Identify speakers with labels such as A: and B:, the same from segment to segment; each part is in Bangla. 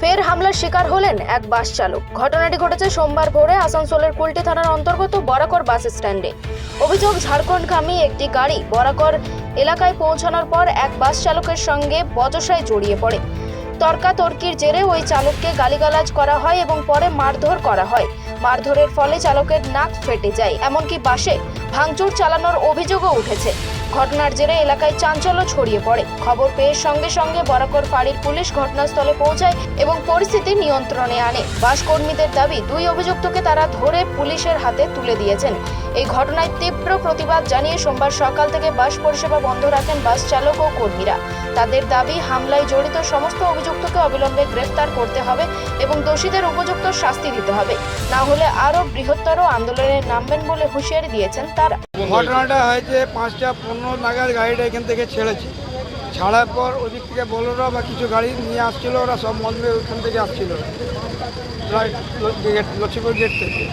A: ফের হামলার শিকার হলেন এক বাস চালক। ঘটনাটি ঘটেছে সোমবার ভোরে আসানসোলের কুলটি থানার অন্তর্গত বরাকর বাস স্ট্যান্ডে। অভিযোগ, ঝাড়খণ্ডগামী একটি গাড়ি বরাকর এলাকায় পৌঁছানোর পর এক বাস চালকের সঙ্গে বচসায় জড়িয়ে পড়ে। তর্কাতর্কির জেরে ওই চালককে গালিগালাজ করা হয় এবং পরে মারধর করা হয়। মারধরের ফলে চালকের নাক ফেটে যায়, এমনকি বাসে ভাঙচুর চালানোর অভিযোগও উঠেছে। ঘটনার জেরে এলাকায় চাঞ্চল্য ছড়িয়ে পড়ে। খবর পেয়ে সঙ্গে সঙ্গে বরাকর ফাঁড়ির পুলিশ ঘটনাস্থলে পৌঁছায় এবং পরিস্থিতি নিয়ন্ত্রণে আনে। বাস কর্মীদের দাবি, দুই অভিযুক্তকে তারা ধরে পুলিশের হাতে তুলে দিয়েছেন। এই ঘটনায় তীব্র প্রতিবাদ জানিয়ে সোমবার সকাল থেকে বাস পরিষেবা বন্ধ রাখেন বাস চালক ও কর্মীরা। তাদের দাবি, হামলায় জড়িত সমস্ত অভিযুক্তকে অবিলম্বে গ্রেফতার করতে হবে এবং দোষীদের উপযুক্ত শাস্তি দিতে হবে। না হলে আরও বৃহত্তর আন্দোলনে নামবেন বলে হুঁশিয়ারি দিয়েছেন তারা।
B: ঘটনাটা হয়েছে পাঁচটা পনেরো নাগাদ গাড়িটা এখান থেকে ছেড়েছে। ছাড়ার পর ওদিক থেকে বলোরা বা কিছু গাড়ি নিয়ে আসছিল, ওরা সব মন্দিরে ওখান থেকে আসছিল। লক্ষ্মীপুর গেট থেকে।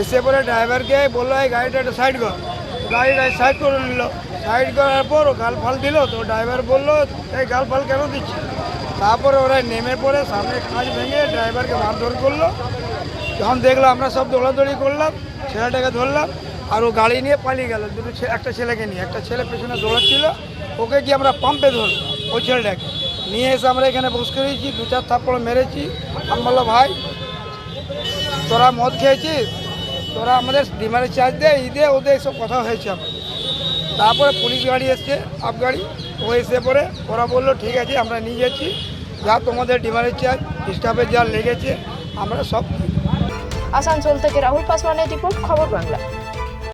B: এসে পরে ড্রাইভারকে বলল, এই গাড়িটা একটা সাইড কর। গাড়িটা সাইড করে নিল। সাইড করার পর ও গাল ফাল দিল, তো ড্রাইভার বলল, এই গাল ফাল কেন দিচ্ছে তারপরে ওরা নেমে পড়ে, সামনে কাঁচ ভেঙে ড্রাইভারকে মারধর করল। যখন দেখল আমরা সব দৌড়াদৌড়ি করলাম, ছেলেটাকে ধরলাম, আর ও গাড়ি নিয়ে পালিয়ে গেল। দুটো একটা ছেলেকে নিয়ে। একটা ছেলে পেছনে দৌড়াচ্ছিল, ওকে গিয়ে আমরা পাম্পে ধরলো ওই ছেলেটাকে। নিয়ে এসে আমরা এখানে বস করেছি, দু চার থাপ্পড় মেরেছি। আমি বলল ভাই, তোরা মদ খেয়েছিস? তোরা আমাদের ডিমারে চার্জ দে ঈদে ওদের সব কথা হয়েছে আমার। তারপরে পুলিশ গাড়ি এসছে, আপ গাড়ি। ও এসে পরে ওরা বলল, ঠিক আছে, আমরা নিয়ে যাচ্ছি। যা তোমাদের ডিমারের চার্জ স্টাফের যা লেগেছে, আমরা সব
A: আসানসোল থেকে রাহুল পাসওয়ানের রিপোর্ট খবর বাংলা।